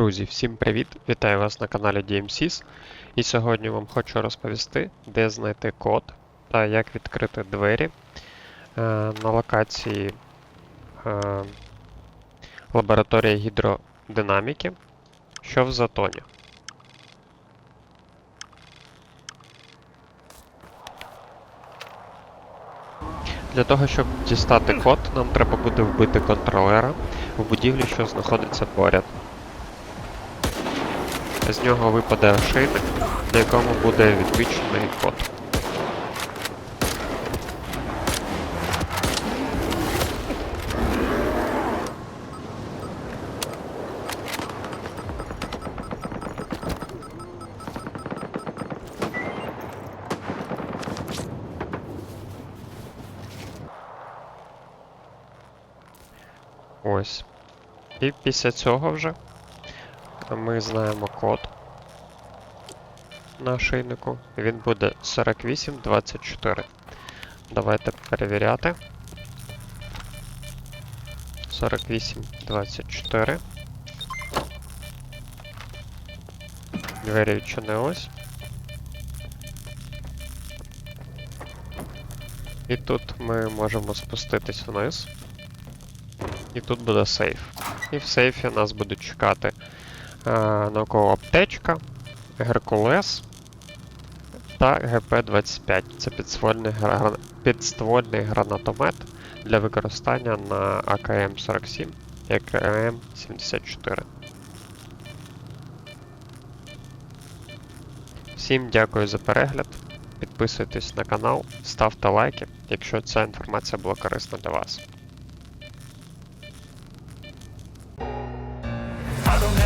Друзі, всім привіт! Вітаю вас на каналі DMSIS. І сьогодні вам хочу розповісти, де знайти код та як відкрити двері е, на локації е, лабораторія гідродинаміки, що в Затоні. Для того, щоб дістати код, нам треба буде вбити контролера в будівлі, що знаходиться поряд. З нього випаде ошейник, на якому буде відмічений код. Ось. І після цього вже ми знаємо код на шийнику. Він буде 4824. Давайте перевіряти. 4824. Двері відчинились. І тут ми можемо спуститись вниз. І тут буде сейф. І в сейфі нас будуть чекати наукова аптечка, Геркулес та ГП-25. Це підствольний, гра- підствольний гранатомет для використання на АКМ-47 і АКМ-74. Всім дякую за перегляд. Підписуйтесь на канал, ставте лайки, якщо ця інформація була корисна для вас.